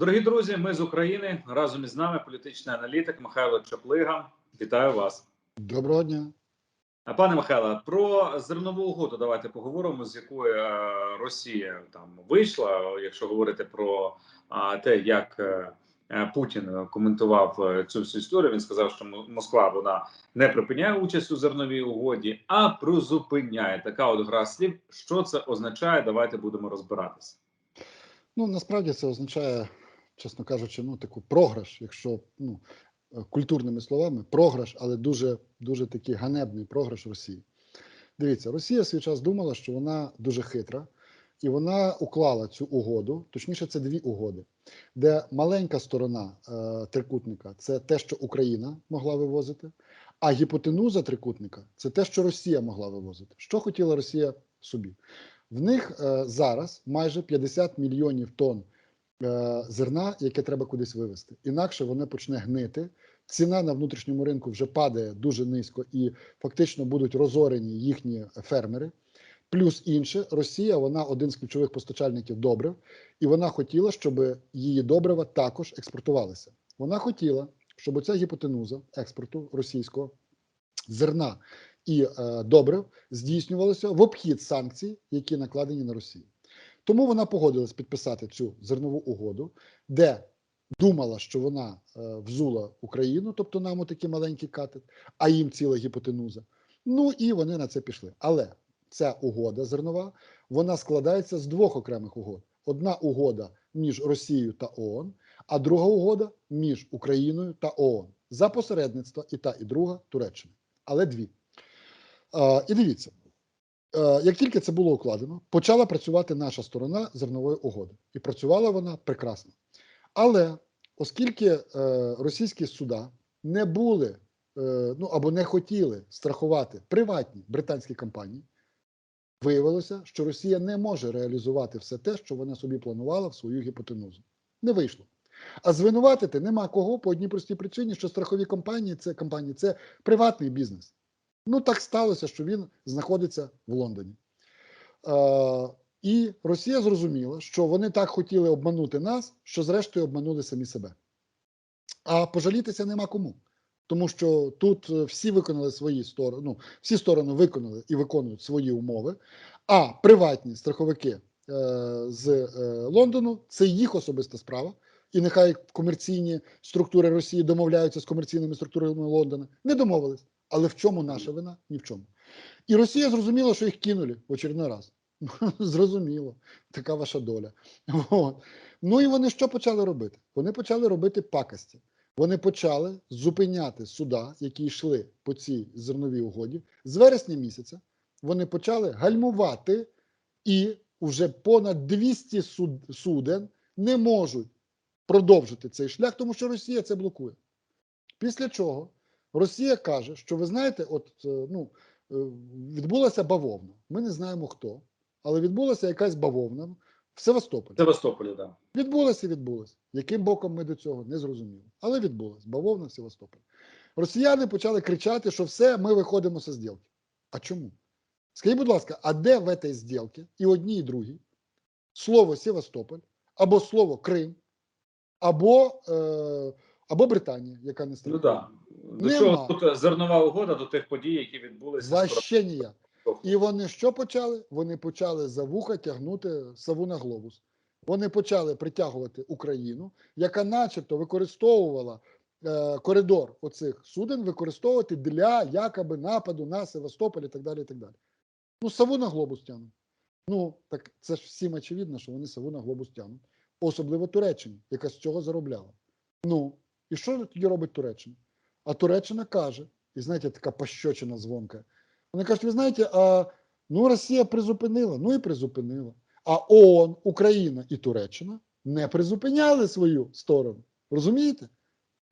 Дорогі друзі, ми з України разом із нами політичний аналітик Михайло Чаплига. Вітаю вас. Доброго дня. А, Пане Михайло, про зернову угоду давайте поговоримо, з якої е, Росія там вийшла, якщо говорити про те, як е, е, Путін коментував цю всю історію. Він сказав, що Москва вона не припиняє участь у зерновій угоді, а призупиняє. Така от гра слів. Що це означає? Давайте будемо розбиратися. Ну насправді це означає, чесно кажучи, ну таку програш, якщо ну е, культурними словами, програш, але дуже дуже такий ганебний програш Росії. Дивіться, Росія свій час думала, що вона дуже хитра, і вона уклала цю угоду. Точніше, це дві угоди, де маленька сторона е, трикутника це те, що Україна могла вивозити, а гіпотенуза трикутника це те, що Росія могла вивозити. Що хотіла Росія собі? В них е, зараз майже 50 мільйонів тонн зерна, яке треба кудись вивезти. Інакше воно почне гнити. Ціна на внутрішньому ринку вже падає дуже низько, і фактично будуть розорені їхні фермери. Плюс інше, Росія вона один з ключових постачальників добрив, і вона хотіла, щоб її добрива також експортувалися. Вона хотіла, щоб оця гіпотенуза експорту російського зерна і е, добрив здійснювалося в обхід санкцій, які накладені на Росію. Тому вона погодилась підписати цю зернову угоду, де думала, що вона е, взула Україну, тобто нам отакий маленький катет, а їм ціла гіпотенуза. Ну і вони на це пішли. Але ця угода зернова вона складається з двох окремих угод: одна угода між Росією та ООН, а друга угода між Україною та ООН за посередництва і та, і друга Туреччини. Але дві. Е, і дивіться, як тільки це було укладено, почала працювати наша сторона зернової угоди, і працювала вона прекрасно. Але оскільки е, російські суда не були е, ну або не хотіли страхувати приватні британські компанії, виявилося, що Росія не може реалізувати все те, що вона собі планувала в свою гіпотенузу. Не вийшло. А звинуватити нема кого по одній простій причині, що страхові компанії це компанії це приватний бізнес. Ну так сталося, що він знаходиться в Лондоні. Е, і Росія зрозуміла, що вони так хотіли обманути нас, що зрештою обманули самі себе. А пожалітися нема кому. Тому що тут е, всі виконали свої сторони, ну, всі сторони виконали і виконують свої умови, а приватні страховики е, з е, Лондону це їх особиста справа. І нехай комерційні структури Росії домовляються з комерційними структурами Лондона. Не домовились. Але в чому наша вина? Ні в чому. І Росія зрозуміла, що їх кинули в очередной раз. Зрозуміло, така ваша доля. От. Ну і вони що почали робити? Вони почали робити пакості. Вони почали зупиняти суда, які йшли по цій зерновій угоді. З вересня місяця вони почали гальмувати, і вже понад 200 суд, суден не можуть продовжити цей шлях, тому що Росія це блокує. Після чого Росія каже, що ви знаєте, от е, ну е, відбулася бавовна. Ми не знаємо хто, але відбулася якась бавовна в Севастополі. Севастополі, да. Відбулося і відбулося. Яким боком ми до цього не зрозуміли. Але відбулося. Бавовна в Севастополі. Росіяни почали кричати, що все, ми виходимо зі зділки. А чому? Скажіть, будь ласка, а де в цій зділці і одній, і другій слово Севастополь, або слово Крим, або, е, або Британія, яка не Ну да. До Нема. чого тут зернова угода до тих подій, які відбулися Вообще ніяк. І вони що почали? Вони почали за вуха тягнути сову на глобус. Вони почали притягувати Україну, яка, начебто, використовувала е, коридор оцих суден, використовувати для якоби нападу на Севастополь і так далі. І так далі. Ну, сову на глобус тягнуть. Ну, так це ж всім очевидно, що вони сову на глобус тягнуть. Особливо Туреччині, яка з цього заробляла. Ну, і що тоді робить Туреччина? А Туреччина каже, і знаєте, така пощочина дзвонка. Вони кажуть, ви знаєте, а, ну Росія призупинила, ну і призупинила. А ООН, Україна і Туреччина не призупиняли свою сторону. Розумієте?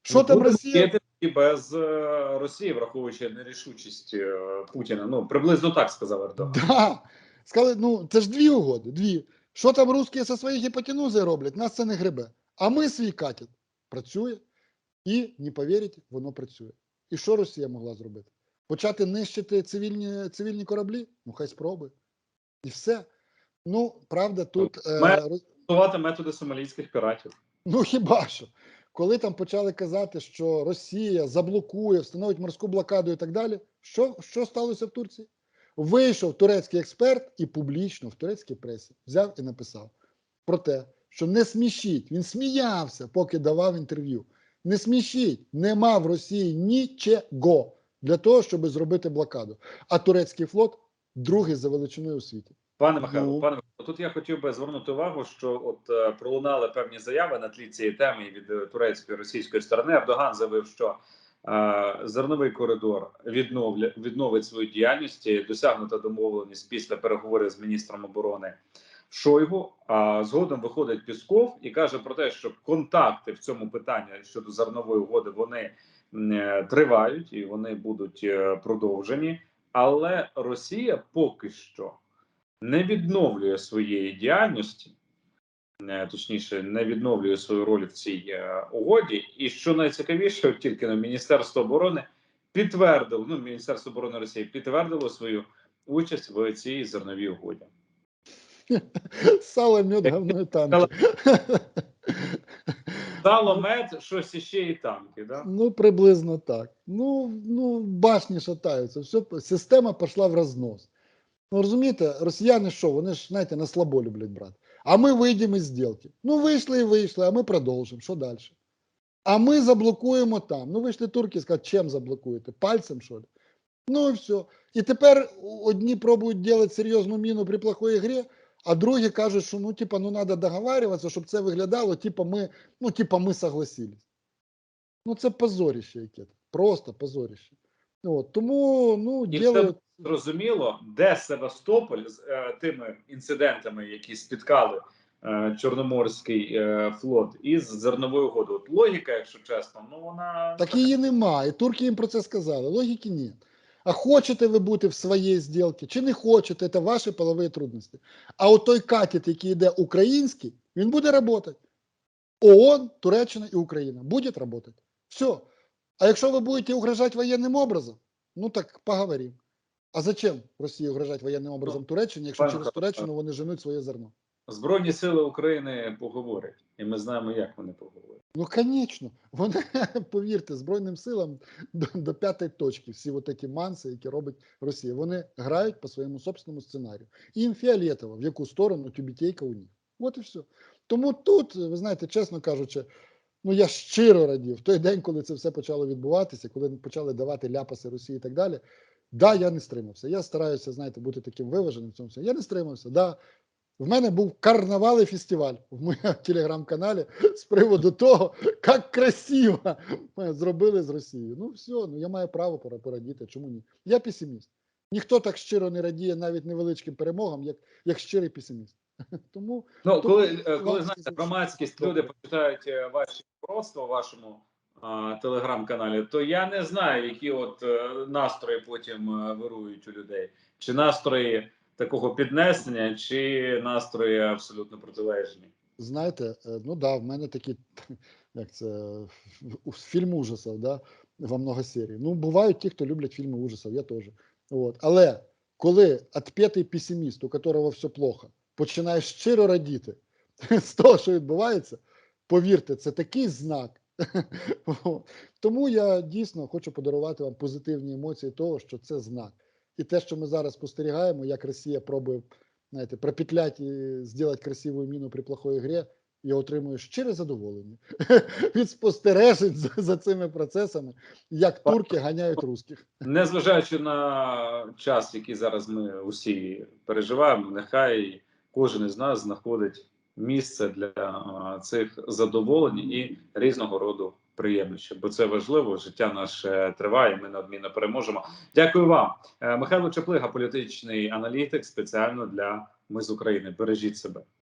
Що Ну, там Росія? і без е, Росії, враховуючи нерішучість е, Путіна. Ну приблизно так сказав Ердоган. Да. Сказали, ну це ж дві угоди. Дві. Що там русські зі своєї гіпотенузи роблять? Нас це не гребе. А ми свій катет. Працює. І не повірите, воно працює. І що Росія могла зробити? Почати нищити цивільні, цивільні кораблі? Ну, хай спробує. І все. Ну, правда, тут. е, Готувати методи сомалійських піратів. Ну хіба що? Коли там почали казати, що Росія заблокує, встановить морську блокаду і так далі, що, що сталося в Турції? Вийшов турецький експерт і публічно в турецькій пресі взяв і написав про те, що не смішіть. Він сміявся, поки давав інтерв'ю. Не смішіть, нема в Росії нічого для того, щоб зробити блокаду. А турецький флот другий за величиною у світі. Пане Михайло, Ну. пане Михайло, тут я хотів би звернути увагу, що от е, пролунали певні заяви на тлі цієї теми від е, турецької і російської сторони. Ердоган заявив, що е, зерновий коридор відновля відновить свою діяльність. Досягнута домовленість після переговорів з міністром оборони Шойгу. А згодом виходить Пісков і каже про те, що контакти в цьому питанні щодо зернової угоди вони е, тривають і вони будуть е, продовжені. Але Росія поки що не відновлює своєї діяльності, е, точніше, не відновлює свою роль в цій угоді. І що найцікавіше, тільки на Міністерство оборони підтвердило, ну Міністерство оборони Росії підтвердило свою участь в цій зерновій угоді. Сало, мед, говно і танки. Дало мед, щось іще і танки. Да? Ну, приблизно так. Ну, ну башні шатаються. Все, система пішла в рознос. Ну, розумієте, росіяни що? Вони ж, знаєте, на слабо люблять брати. А ми вийдемо із зділки. Ну, вийшли і вийшли, а ми продовжимо. Що далі? А ми заблокуємо там. Ну, вийшли турки, і сказали, чим заблокуєте? Пальцем, що ли? Ну і все. І тепер одні пробують робити серйозну міну при плохой грі, а другі кажуть, що ну, типа, ну, треба договарюватися, щоб це виглядало, типа, ми, ну, типа, ми согласились. Ну, це позоріще яке. Просто позоріще. От, тому, ну, І ділають... Зрозуміло, де Севастополь з е, тими інцидентами, які спіткали е, Чорноморський е, флот, із зерновою угодою. От логіка, якщо чесно, ну вона Так її немає. Турки їм про це сказали. Логіки ні. А хочете ви бути в своїй зділці, чи не хочете, це ваші полові трудності. А от той катет, який йде український, він буде працювати. ООН, Туреччина і Україна будуть працювати. Все. А якщо ви будете угрожати воєнним образом, ну так поговоримо. А зачем Росії угрожати воєнним образом Туреччині, якщо через Туреччину вони женуть своє зерно? Збройні сили України поговорять, і ми знаємо, як вони поговорять. Ну, конечно. Вони, повірте, Збройним силам до, до п'ятої точки всі от такі манси, які робить Росія, вони грають по своєму собственному сценарію. І їм фіолетово, в яку сторону тюбітейка у них. От і все. Тому тут, ви знаєте, чесно кажучи, ну я щиро радів. Той день, коли це все почало відбуватися, коли почали давати ляпаси Росії і так далі. Да, я не стримався. Я стараюся, знаєте, бути таким виваженим в цьому. Я не стримався. Да, в мене був карнавал і фестиваль в моєму телеграм-каналі з приводу того, як красиво ми зробили з Росією. Ну все, ну я маю право пора- порадіти. Чому ні? Я песиміст. Ніхто так щиро не радіє навіть невеличким перемогам, як, як щирий песиміст. Тому Ну коли, е, коли знаєте, громадськість люди почитають е, ваші просто вашому а, телеграм-каналі, то я не знаю, які от е, настрої потім е, вирують у людей, чи настрої такого піднесення, чи настрої абсолютно протилежні. знаєте, е, ну да, в мене такі, як це фільм ужасів, да, во много серій. Ну, бувають ті, хто люблять фільми ужасів, я теж. От. Але коли отпетий песиміст, у которого все плохо, починає щиро радіти з того, що відбувається, повірте, це такий знак. Тому я дійсно хочу подарувати вам позитивні емоції того, що це знак. І те, що ми зараз спостерігаємо, як Росія пробує знаєте, пропетлять і зробити красиву міну при плохої грі, я отримую щире задоволення від спостережень за, за цими процесами, як турки ганяють русських. Незважаючи на час, який зараз ми усі переживаємо, нехай кожен із нас знаходить місце для цих задоволень і різного роду приємнощів, бо це важливо. Життя наше триває. Ми надмінно переможемо. Дякую вам, Е, Михайло Чаплига, політичний аналітик, спеціально для ми з України. Бережіть себе.